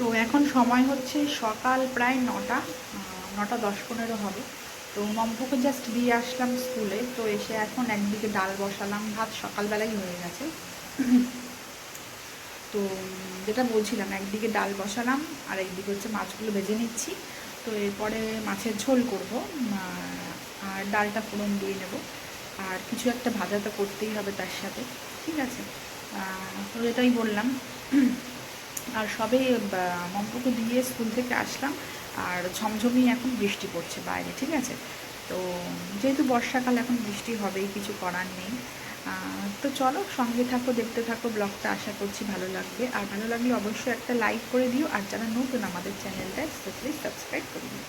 তো এখন সময় হচ্ছে সকাল প্রায় নটা নটা দশ পনেরো হবে। তো মম্পুকে জাস্ট দিয়ে আসলাম স্কুলে, তো এসে এখন একদিকে ডাল বসালাম, ভাত সকালবেলাই হয়ে গেছে। তো যেটা বলছিলাম, একদিকে ডাল বসালাম, আর একদিকে হচ্ছে মাছগুলো ভেজে নিচ্ছি। তো এরপরে মাছের ঝোল করব আর ডালটা ফোড়ন দিয়ে নেব। আর কিছু একটা ভাজা তো করতেই হবে তার সাথে, ঠিক আছে? তো এটাই বললাম। আর সবে মম্পুকে দিয়ে স্কুল থেকে আসলাম। আর ঝমঝমি এখন বৃষ্টি পড়ছে বাইরে, ঠিক আছে? তো যেহেতু বর্ষাকাল, এখন বৃষ্টি হবেই, কিছু করার নেই। তো চলো, সঙ্গে থাকো, দেখতে থাকো, ব্লগটা আশা করছি ভালো লাগবে। আর ভালো লাগলে অবশ্যই একটা লাইক করে দিও। আর যারা নতুন আমাদের চ্যানেলটা প্লিজ সাবস্ক্রাইব করে দিও।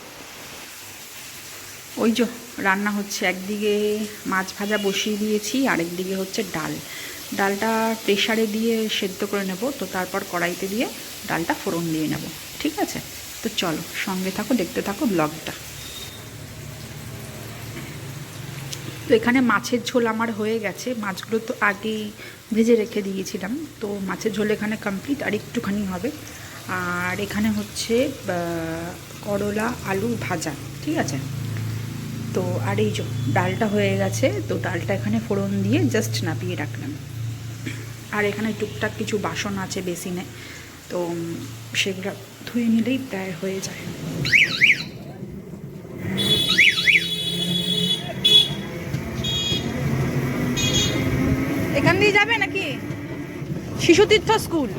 ওই যে, রান্না হচ্ছে। একদিকে মাছ ভাজা বসিয়ে দিয়েছি, আরেকদিকে হচ্ছে ডাল। ডালটা প্রেশারে দিয়ে সেদ্ধ করে নেব, তো তারপর কড়াইতে দিয়ে ডালটা ফোড়ন দিয়ে নেব, ঠিক আছে? তো চলো, সঙ্গে থাকো, দেখতে থাকো ব্লগটা। তো এখানে মাছের ঝোল আমার হয়ে গেছে, মাছগুলো তো আগেই ভেজে রেখে দিয়েছিলাম, তো মাছের ঝোল এখানে কমপ্লিট আর একটুখানি হবে। আর এখানে হচ্ছে করলা আলু ভাজা, ঠিক আছে? তো আর এই ডালটা হয়ে গেছে, তো ডালটা এখানে ফোড়ন দিয়ে জাস্ট নাপিয়ে রাখলাম। আর এখানে টুকটাক কিছু বাসন আছে বেসিনে। তো সেগুলো ধুয়ে নিলেই প্রায় হয়ে যায়। এখান দিয়ে যাবে নাকি? শিশু তীর্থ স্কুল।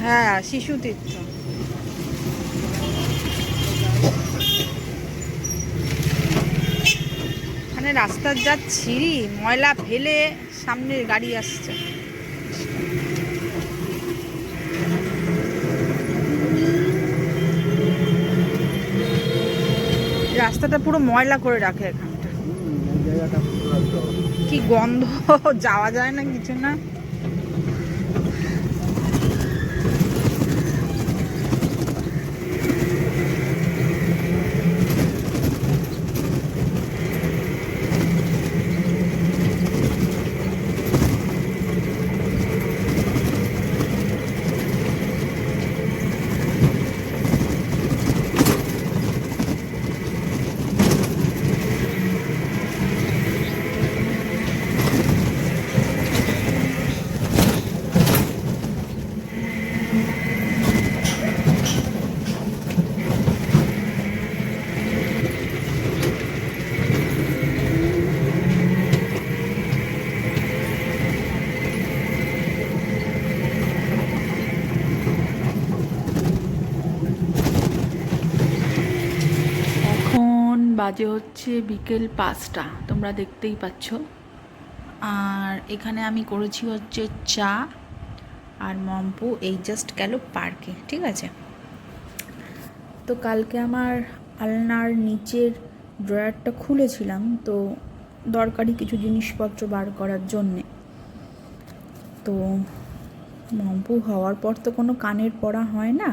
হ্যাঁ শিশু তীর্থ মানে রাস্তার যা ছিঁড়ি, ময়লা ফেলে সামনে গাড়ি আসছে। রাস্তাটা পুরো ময়লা করে রাখে এখানটা। কি গন্ধ, যাওয়া যায় না কিছু না এখন বাজে হচ্ছে বিকেল পাঁচটা, তোমরা দেখতেই পাচ্ছ। আর এখানে আমি করেছি হচ্ছে চা আর মম্পু, এই জাস্ট গেল পার্কে, ঠিক আছে? তো কালকে আমার আলনার নিচের ড্রয়ারটা খুলেছিলাম, তো দরকারি কিছু জিনিসপত্র বার করার জন্যে। তো মম্পু হওয়ার পর তো কোনো কানের পড়া হয় না।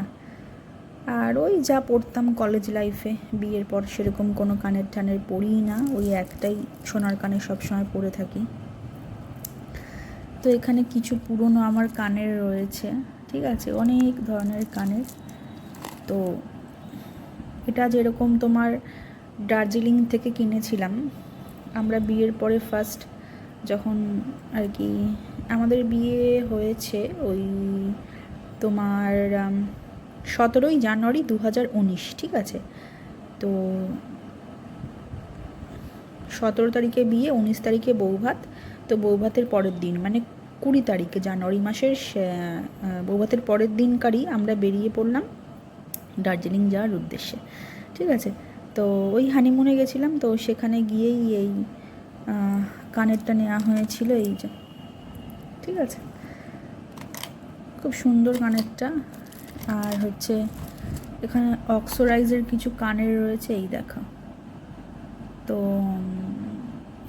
আর ওই যা পড়তাম কলেজ লাইফে বিয়ের পর সেরকম কোনো কানের টানের পড়িই না, ওই একটাই সোনার কানে সবসময় পরে থাকি। তো এখানে কিছু পুরনো আমার কানের রয়েছে, ঠিক আছে? অনেক ধরনের কানের। তো এটা যেরকম তোমার দার্জিলিং থেকে কিনেছিলাম, আমরা বিয়ের পরে ফার্স্ট যখন আর কি আমাদের বিয়ে হয়েছে, ওই তোমার সতেরোই জানুয়ারি দু হাজার উনিশ, ঠিক আছে? তো সতেরো তারিখে বিয়ে, উনিশ তারিখে বৌভাত। তো বৌভাতের পরের দিন মানে কুড়ি তারিখে, জানুয়ারি মাসের বৌভাতের পরের দিনকারই আমরা বেরিয়ে পড়লাম দার্জিলিং যাওয়ার উদ্দেশ্যে, ঠিক আছে? তো ওই হানিমুনে গেছিলাম, তো সেখানে গিয়েই এই কানেরটা নেওয়া হয়েছিল, এই যে, ঠিক আছে? খুব সুন্দর কানেরটা আর হচ্ছে এখানে অক্সোরাইজের কিছু কানের রয়েছে, এই দেখা। তো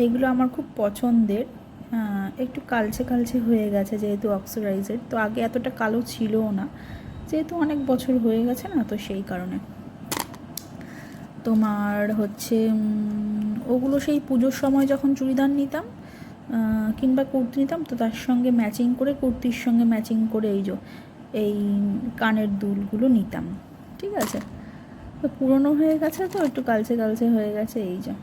এগুলো আমার খুব পছন্দের। একটু কালচে কালচে হয়ে গেছে যেহেতু অক্সোরাইজের তো আগে এতটা কালো ছিলও না, যেহেতু অনেক বছর হয়ে গেছে না, তো সেই কারণে। তোমার হচ্ছে ওগুলো সেই পুজোর সময় যখন চুড়িদার নিতাম কিংবা কুর্তি নিতাম, তো তার সঙ্গে ম্যাচিং করে, কুর্তির সঙ্গে ম্যাচিং করে এই যে এই কানের দুলগুলো নিতাম, ঠিক আছে? তো পুরনো হয়ে গেছে তো, একটু কালচে কালচে হয়ে গেছে, এই যে।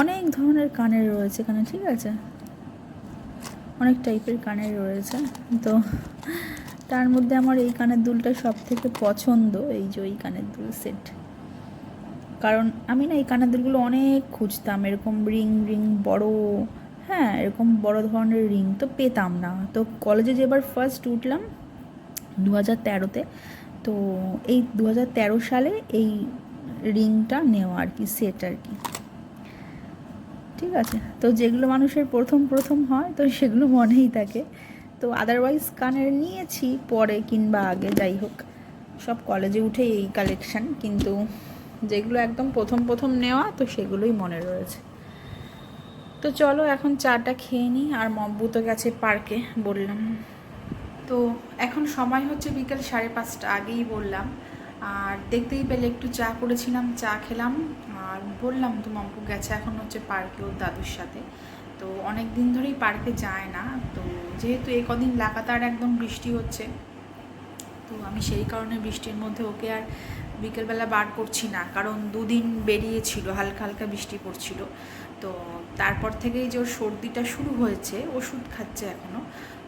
অনেক ধরনের কানের রয়েছে এখানে, ঠিক আছে? অনেক টাইপের কানের রয়েছে, তো তার মধ্যে আমার এই কানের দুলটা সব থেকে পছন্দ, এই যে ওই কানের দুল সেট। কারণ আমি না এই কানের দুলগুলো অনেক খুঁজতাম, এরকম রিং রিং বড় হ্যাঁ এরকম বড় ধরনের রিং তো পেতাম না। তো কলেজে যেবার ফার্স্ট উঠলাম দু হাজার তেরোতে, তো এই দু হাজার তেরো সালে এই রিংটা নেওয়া আর কি সেট আর কি। ঠিক আছে? তো যেগুলো মানুষের প্রথম প্রথম হয়, তো সেগুলো মনেই থাকে। তো আদারওয়াইজ কানের নিয়েছি, পরে কিংবা আগে, যাই হোক। সব কলেজে উঠে এই কালেকশান কিন্তু যেগুলো একদম প্রথম প্রথম নেওয়া, তো সেগুলোই মনে রয়েছে। তো চলো এখন চাটা খেয়ে নিই, আর মব্বু তো গেছে পার্কে বললাম। তো এখন সময় হচ্ছে বিকেল সাড়ে পাঁচটা আগেই বললাম। আর দেখতেই পেলে একটু চা করেছিলাম, চা খেলাম, আর বললাম তো মম্পু গেছে এখন হচ্ছে পার্কে ওর দাদুর সাথে। তো অনেক দিন ধরেই পার্কে যায় না, তো যেহেতু এই কদিন লাগাতার একদম বৃষ্টি হচ্ছে, তো আমি সেই কারণে বৃষ্টির মধ্যে ওকে আর বিকেলবেলা বার করছি না, কারণ দুদিন বেরিয়েছিল, হালকা হালকা বৃষ্টি পড়ছিল। তো তারপর থেকেই যে ওর সর্দিটা শুরু হয়েছে, ওষুধ খাচ্ছে এখনও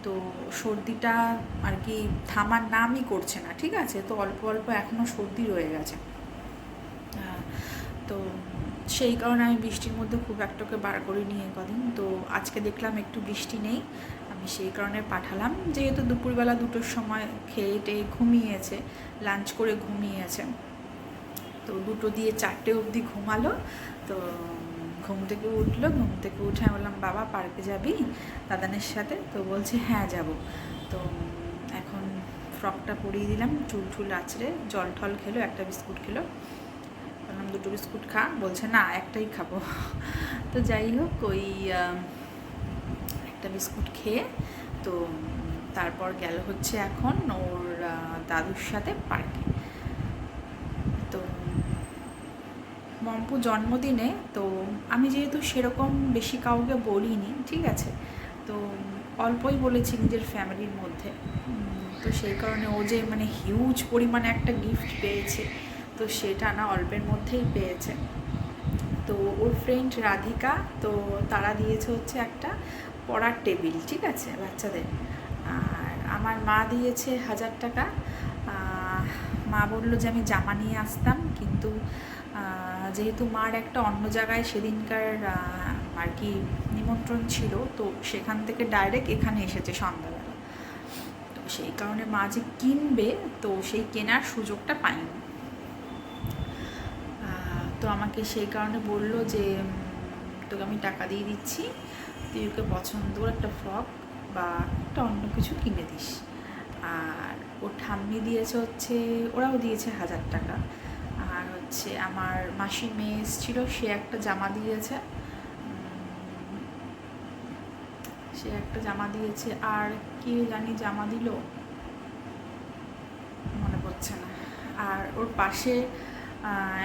তো সর্দিটা আর কি থামার নামই করছে না, ঠিক আছে? তো অল্প অল্প এখনও সর্দি রয়ে গেছে। তো সেই কারণে আমি বৃষ্টির মধ্যে খুব একটাকে বার করিনি এ কদিন। তো আজকে দেখলাম একটু বৃষ্টি নেই, আমি সেই কারণে পাঠালাম। যেহেতু দুপুরবেলা দুটোর সময় খেয়ে টেয়ে ঘুমিয়েছে, লাঞ্চ করে ঘুমিয়েছে। তো দুটো দিয়ে চারটে অবধি ঘুমালো। তো ঘুম থেকে উঠল, ঘুম থেকে উঠে আমি বললাম, বাবা, পার্কে যাবি? দাদানের সাথে। তো বলছে হ্যাঁ যাব। তো এখন ফ্রকটা পরিয়ে দিলাম, চুল চুল আছড়ে জল টল খেলো, একটা বিস্কুট খেলো। বললাম, দুটো বিস্কুট খা। বলছে, না, একটাই খাব। তো যাই হোক, ওই একটা বিস্কুট খেয়ে তো তারপর গেল হচ্ছে এখন ওর দাদুর সাথে পার্কে তো মম্পু জন্মদিনে, তো আমি যেহেতু সেরকম বেশি কাউকে বলিনি, ঠিক আছে? তো অল্পই বলেছি নিজের ফ্যামিলির মধ্যে। তো সেই কারণে ও যে মানে হিউজ পরিমাণে একটা গিফট পেয়েছে, তো সেটা না অল্পের মধ্যেই পেয়েছে। তো ওর ফ্রেন্ড রাধিকা, তো তারা দিয়েছে হচ্ছে একটা পড়ার টেবিল ঠিক আছে, বাচ্চাদের। আর আমার মা দিয়েছে হাজার টাকা। মা বলল যে আমি জামা নিয়ে আসতাম, কিন্তু যেহেতু মার একটা অন্য জায়গায় সেদিনকার আর কি নিমন্ত্রণ ছিল, তো সেখান থেকে ডাইরেক্ট এখানে এসেছে সন্ধ্যাবেলা। তো সেই কারণে মা যে কিনবে, তো সেই কেনার সুযোগটা পায়নি। তো আমাকে সেই কারণে বলল যে তোকে আমি টাকা দিয়ে দিচ্ছি, তুই ওকে পছন্দ একটা ফ্রক বা একটা অন্য কিছু কিনে দিস। আর ও ঠাম্মি দিয়েছে হচ্ছে, ওরাও দিয়েছে হাজার টাকা। হচ্ছে আমার মাসি মেয়ে এসেছিল, সে একটা জামা দিয়েছে। সে একটা জামা দিয়েছে। আর কে জানি জামা দিল? মনে পড়ছে না। আর ওর পাশে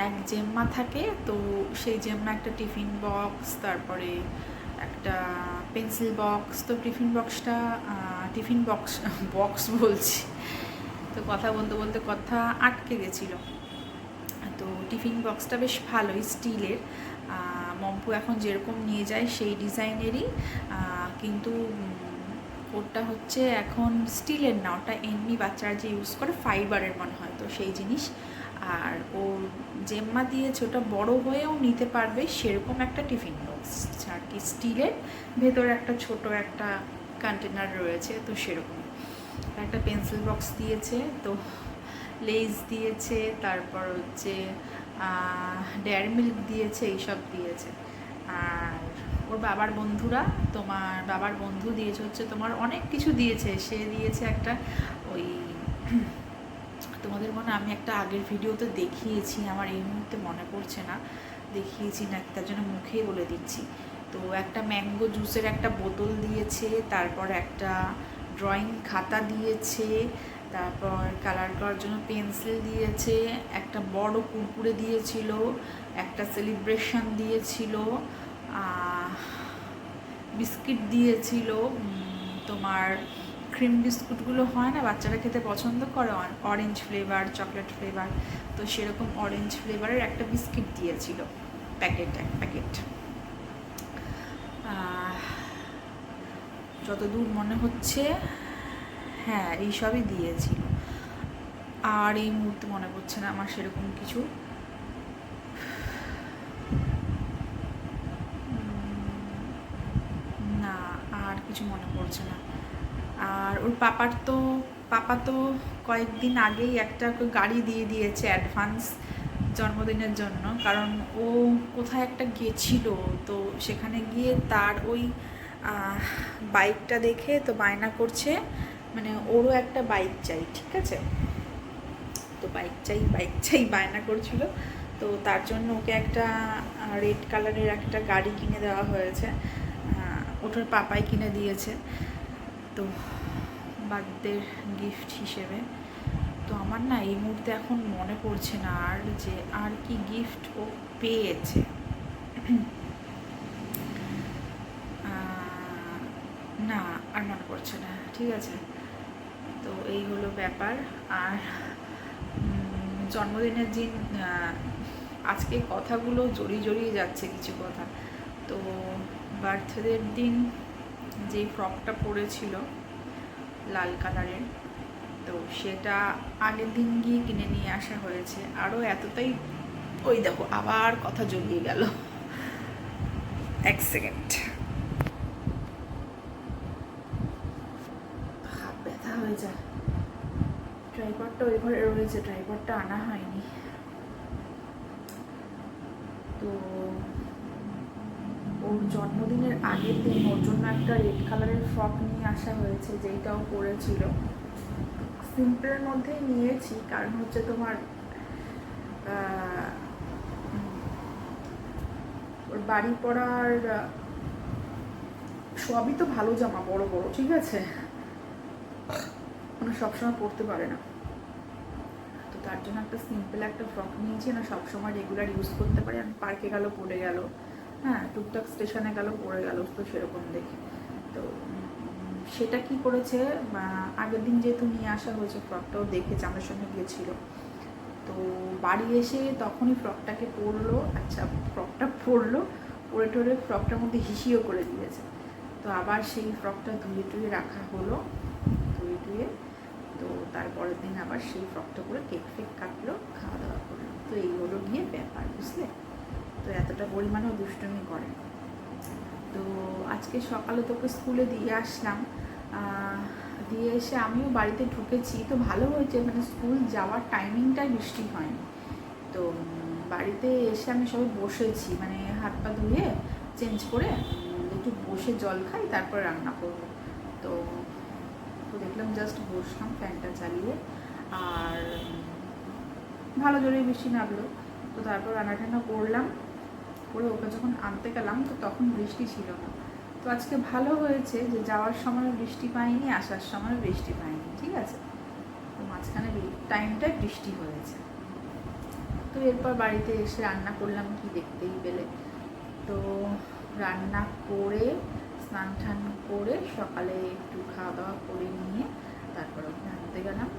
এক জেম্মা থাকে, তো সেই জেম্মা একটা টিফিন বক্স, তারপরে একটা পেন্সিল বক্স। তো টিফিন বক্সটা টিফিন বক্স বক্স বলছি। তো কথা বলতে বলতে কথা আটকে গেছিল। তো টিফিন বক্সটা বেশ ভালোই স্টিলের। মম্পু এখন যেরকম নিয়ে যায় সেই ডিজাইনেরই। কিন্তু ওটা হচ্ছে এখন স্টিলের না, ওটা এমনি বাচ্চারা যে ইউজ করে ফাইবারের মনে হয় তো সেই জিনিস। আর ও জেম্মা দিয়েছে, ওটা বড় হয়েও নিতে পারবে সেরকম একটা টিফিন বক্স। আর কি স্টিলের ভেতরে একটা ছোট একটা কন্টেনার রয়েছে তো সেরকম। একটা পেন্সিল বক্স দিয়েছে তো লেজ দিয়েছে, তারপর হচ্ছে ডেয়ারি মিল্ক দিয়েছে, এইসব দিয়েছে। আর ওর বাবার বন্ধুরা, তোমার বাবার বন্ধু দিয়েছে, হচ্ছে তোমার অনেক কিছু দিয়েছে। সে দিয়েছে একটা ওই, তোমাদের মনে আমি একটা আগের ভিডিওতে দেখিয়েছি, আমার এই মুহূর্তে মনে পড়ছে না। দেখিয়েছি না, তার জন্য মুখেই বলে দিচ্ছি। তো একটা ম্যাঙ্গো জুসের একটা বোতল দিয়েছে, তারপর একটা ড্রয়িং খাতা দিয়েছে তারপর কালার করার জন্য পেন্সিল দিয়েছে, একটা বড় কুরকুরে দিয়েছিল, একটা সেলিব্রেশন দিয়েছিল বিস্কিট দিয়েছিল তোমার ক্রিম বিস্কুটগুলো হয় না, বাচ্চারা খেতে পছন্দ করে অরেঞ্জ ফ্লেভার চকলেট ফ্লেভার তো সেরকম অরেঞ্জ ফ্লেভারের একটা বিস্কিট দিয়েছিল প্যাকেট এক প্যাকেট যতদূর মনে হচ্ছে হ্যাঁ এইসবই দিয়েছিল। আর এই মুহূর্তে মনে পড়ছে না আমার সেরকম কিছু। না, আর কিছু মনে পড়ছে না। আর ওর পাপার তো, পাপা তো কয়েকদিন আগেই একটা গাড়ি দিয়ে দিয়েছে অ্যাডভান্স জন্মদিনের জন্য। কারণ ও কোথায় একটা গেছিল, তো সেখানে গিয়ে তার ওই বাইকটা দেখে তো বায়না করছে। মানে ওরও একটা বাইক চাই, ঠিক আছে? তো বাইক চাই বাইক চাই, বায়না করছিল। তো তার জন্য ওকে একটা রেড কালারের একটা গাড়ি কিনে দেওয়া হয়েছে। ওটার পাপাই কিনে দিয়েছে। তো বার্থডের গিফট হিসেবে। তো আমার না এই মুহূর্তে এখন মনে পড়ছে না আর যে আর কি গিফট ও পেয়েছে। না, আর মনে পড়ছে না, ঠিক আছে? তো এই হলো ব্যাপার। আর জন্মদিনের দিন আজকে কথাগুলো জড়িয়ে জড়িয়ে যাচ্ছে কিছু কথা। তো বার্থডের দিন যে ফ্রকটা পরেছিল লাল কালারের, তো সেটা আগের দিন গিয়ে কিনে নিয়ে আসা হয়েছে। আরও এতটাই, ওই দেখো আবার কথা জড়িয়ে গেল। এক সেকেন্ড হাত যায় ট্রাইপডটা ওই ঘরে রয়েছে ট্রাইপডটা আনা হয়নি। তো ওর জন্মদিনের আগের দিন ওর জন্য একটা রেড কালারের ফ্রক নিয়ে আসা হয়েছে, যেইটাও পরেছিল। সিম্পলের মধ্যেই নিয়েছি, কারণ হচ্ছে তোমার ওর বাড়ি পড়ার সবই তো ভালো জামা, বড় বড়, ঠিক আছে? মানে সবসময় পরতে পারে না। তো তার জন্য একটা সিম্পল একটা ফ্রক নিয়েছি, না সবসময় রেগুলার ইউজ করতে পারি। আমি পার্কে গেল পড়ে গেল। হ্যাঁ টুকটাক স্টেশনে গেল পড়ে গেল, তো সেরকম দেখে। তো, সেটা কি করেছে? আগের দিন যেহেতু নিয়ে আসা হয়েছে ফ্রকটাও দেখেছে আমার সঙ্গে গিয়েছিল। তো বাড়ি এসে তখনই ফ্রকটাকে পরলো। আচ্ছা ফ্রকটা পরলো, পরে টরে ফ্রকটার মধ্যে হিসিও করে দিয়েছে। তো আবার সেই ফ্রকটা ধুয়ে টুয়ে রাখা হলো। ধুয়ে টুয়ে তো তারপরের দিন আবার সেই ফ্রকটা করে কেক ফেক কাটলো খাওয়া দাওয়া করল। তো এই হলো গিয়ে ব্যাপার, বুঝলে? তো এতটা পরিমাণেও দুষ্টুমি করে তো আজকে সকালে তোকে স্কুলে দিয়ে আসলাম। দিয়ে এসে আমিও বাড়িতে ঢুকেছি। তো ভালো হয়েছে মানে স্কুল যাওয়ার টাইমিংটাই বৃষ্টি হয়নি। তো বাড়িতে এসে আমি সবাই বসেছি মানে হাত পা ধুয়ে চেঞ্জ করে, একটু বসে জল খাই, তারপর রান্না করব। তো দেখলাম জাস্ট বসলাম ফ্যানটা চালিয়ে। আর ভালো জোরে বৃষ্টি নামলো। তো তারপর রান্না টান্না করলাম। করে ওকে যখন আনতে গেলাম, তো তখন বৃষ্টি ছিল না। তো আজকে ভালো হয়েছে যে যাওয়ার সময় বৃষ্টি পাইনি, আসার সময় বৃষ্টি পাইনি, ঠিক আছে? তো মাঝখানে টাইমটায় বৃষ্টি হয়েছে। তো এরপর বাড়িতে এসে রান্না করলাম, কি দেখতেই পেলে। তো রান্না করে স্নান টান করে সকালে একটু খাওয়া দাওয়া করে নিয়ে তারপর ওখানে আনতে গেলাম।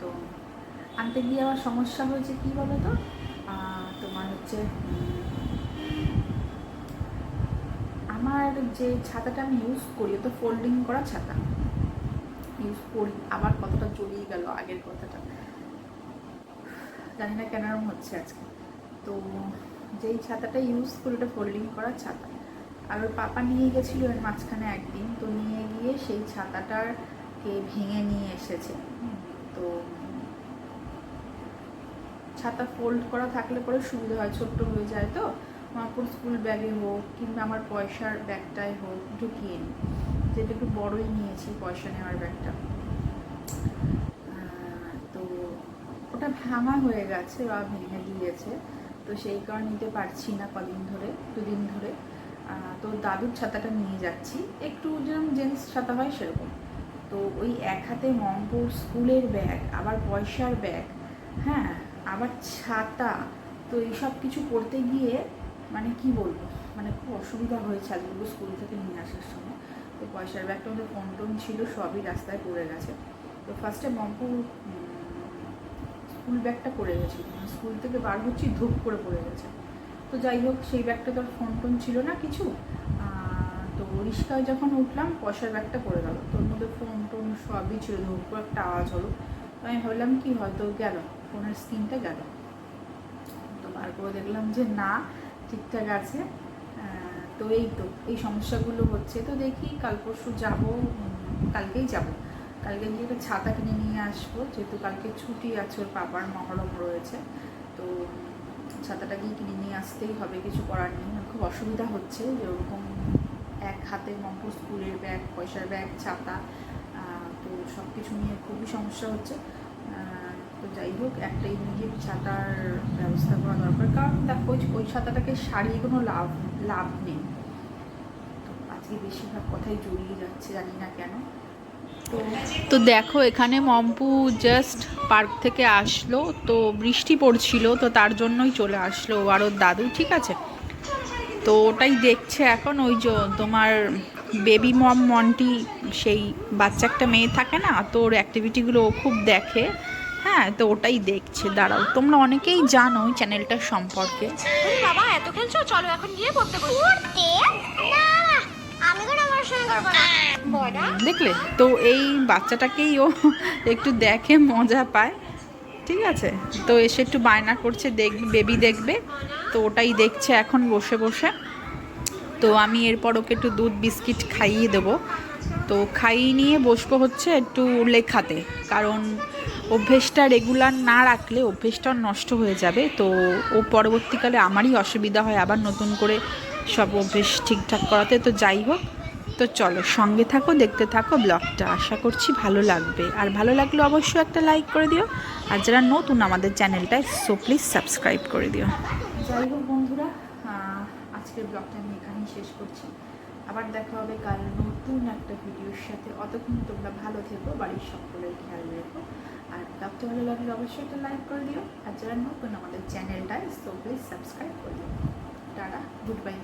তো আনতে গিয়ে আবার সমস্যা হয়েছে কী বলো তো তোমার হচ্ছে, আমার যে ছাতাটা আমি ইউজ করি তো ফোল্ডিং করা ছাতা। ইউজ করি, আবার কতটা জড়িয়ে গেল আগের কথাটা। জানি না কেন হচ্ছে আজকে। তো যেই ছাতাটা ইউজ করি, ওটা ফোল্ডিং করা ছাতা। আর ওর পাপা নিয়ে গেছিল এর মাঝখানে একদিন, তো নিয়ে গিয়ে সেই ছাতাটাকে ভেঙে নিয়ে এসেছে। তো ছাতা ফোল্ড করা থাকলে পরে সুবিধা হয়, ছোট্ট হয়ে যায় তো। আমার কোনো স্কুল ব্যাগে হোক কিংবা আমার পয়সার ব্যাগটাই হোক, ঢুকিয়ে নিই। যেটা একটু বড়ই নিয়েছি, পয়সা নেওয়ার ব্যাগটা। তো ওটা ভাঙা হয়ে গেছে বা ভেঙে দিয়েছে, তো সেই কারণে নিতে পারছি না কদিন ধরে, দুদিন ধরে। তো দাদুর ছাতাটা নিয়ে যাচ্ছি। একটু যেরকম জেন্টস ছাতা হয় সেরকম। তো ওই এক হাতে মমপুর স্কুলের ব্যাগ, আবার পয়সার ব্যাগ হ্যাঁ আবার ছাতা, তো এইসব কিছু করতে গিয়ে মানে কি বলব মানে খুব অসুবিধা হয়েছে আজগুলো স্কুল থেকে নিয়ে আসার সময়। তো পয়সার ব্যাগটা মধ্যে ফোন টোন ছিল, সবই রাস্তায় পড়ে গেছে। তো ফার্স্টে মম্পু স্কুল ব্যাগটা পড়ে গেছিল। স্কুল থেকে বার হচ্ছি, ধূপ করে পড়ে গেছে। তো যাই হোক, সেই ব্যাগটা তো আর ফোন টোন ছিল না কিছু। তো রিক্সায় যখন উঠলাম, পয়সার ব্যাগটা পড়ে গেল। তোর মধ্যে ফোন টোন সবই ছিল ধূপ করে একটা আওয়াজ হলো। তো আমি ভাবলাম, কি হয়তো গেল? ফোনের স্ক্রিনটা গেল। তো বার করে দেখলাম যে না, ঠিকঠাক আছে। তো এই তো, এই সমস্যাগুলো হচ্ছে। তো দেখি কাল পরশু যাব কালকেই যাব। কালকে গিয়ে একটা ছাতা কিনে নিয়ে আসব, যেহেতু কালকে ছুটি আছে ওর পাপার মহরম রয়েছে। তো ছাতাটা গিয়ে কিনে নিয়ে আসতেই হবে, কিছু করার নেই। খুব অসুবিধা হচ্ছে যে ওরকম এক হাতে মম্পুর স্কুলের ব্যাগ, পয়সার ব্যাগ, ছাতা তো সব কিছু নিয়ে খুবই সমস্যা হচ্ছে। তো যাই হোক, একটা ইমিডিয়েট ছাতার ব্যবস্থা করা দরকার। কারণ দেখো ওই ছাতাটাকে সারিয়ে কোনো লাভ লাভ নেই। তো আজকে বেশিরভাগ কথাই জড়িয়ে যাচ্ছে, জানি না কেন। তো দেখো এখানে মম্পু জাস্ট পার্ক থেকে আসলো তো বৃষ্টি পড়ছিল তো তার জন্যই চলে আসলো ও আর ওর দাদু ঠিক আছে? তো ওটাই দেখছে এখন ওই যে তোমার বেবি মম মন্টি সেই বাচ্চা একটা মেয়ে থাকে না তো ওর অ্যাক্টিভিটিগুলো ও খুব দেখে। হ্যাঁ তো ওটাই দেখছে দাঁড়াও তোমরা অনেকেই জানো ওই চ্যানেলটার সম্পর্কে। বাবা এত খেলছো? চলো এখন গিয়ে পড়তে পড়তে? না আমি কোনো পড়াশোনা করব না বড় দেখলে, তো এই বাচ্চাটাকেই ও একটু দেখে, মজা পায়। ঠিক আছে? তো এসে একটু বায়না করছে দেখবে বেবি দেখবে। তো ওটাই দেখছে এখন বসে বসে। তো আমি এরপর ওকে একটু দুধ, বিস্কিট খাইয়ে দেবো। তো খাইয়ে নিয়ে বসবো হচ্ছে একটু লেখাতে। কারণ অভ্যেসটা রেগুলার না রাখলে অভ্যেসটা নষ্ট হয়ে যাবে। তো ও পরবর্তীকালে আমারই অসুবিধা হয় আবার নতুন করে সব অভ্যেস ঠিকঠাক করাতে। তো যাই হোক তো চলো সঙ্গে থাকো, দেখতে থাকো, ব্লগটা। আশা করছি ভালো লাগবে। আর ভালো লাগলে অবশ্যই একটা লাইক করে দিও। আর যারা নতুন আমাদের চ্যানেলটায় সো প্লিজ সাবস্ক্রাইব করে দিও। যাই হোক বন্ধুরা আজকের ব্লগটা আমি এখানেই শেষ করছি। আবার দেখা হবে কাল নতুন একটা ভিডিওর সাথে। অতক্ষণ তোমরা ভালো থেকো, বাড়ির সকলের খেয়াল রেখো। আর ব্লগটা ভালো লাগলে অবশ্যই একটা লাইক করে দিও। আর যারা নতুন আমাদের চ্যানেলটায় সো প্লিজ সাবস্ক্রাইব করে দিও। Tata good bye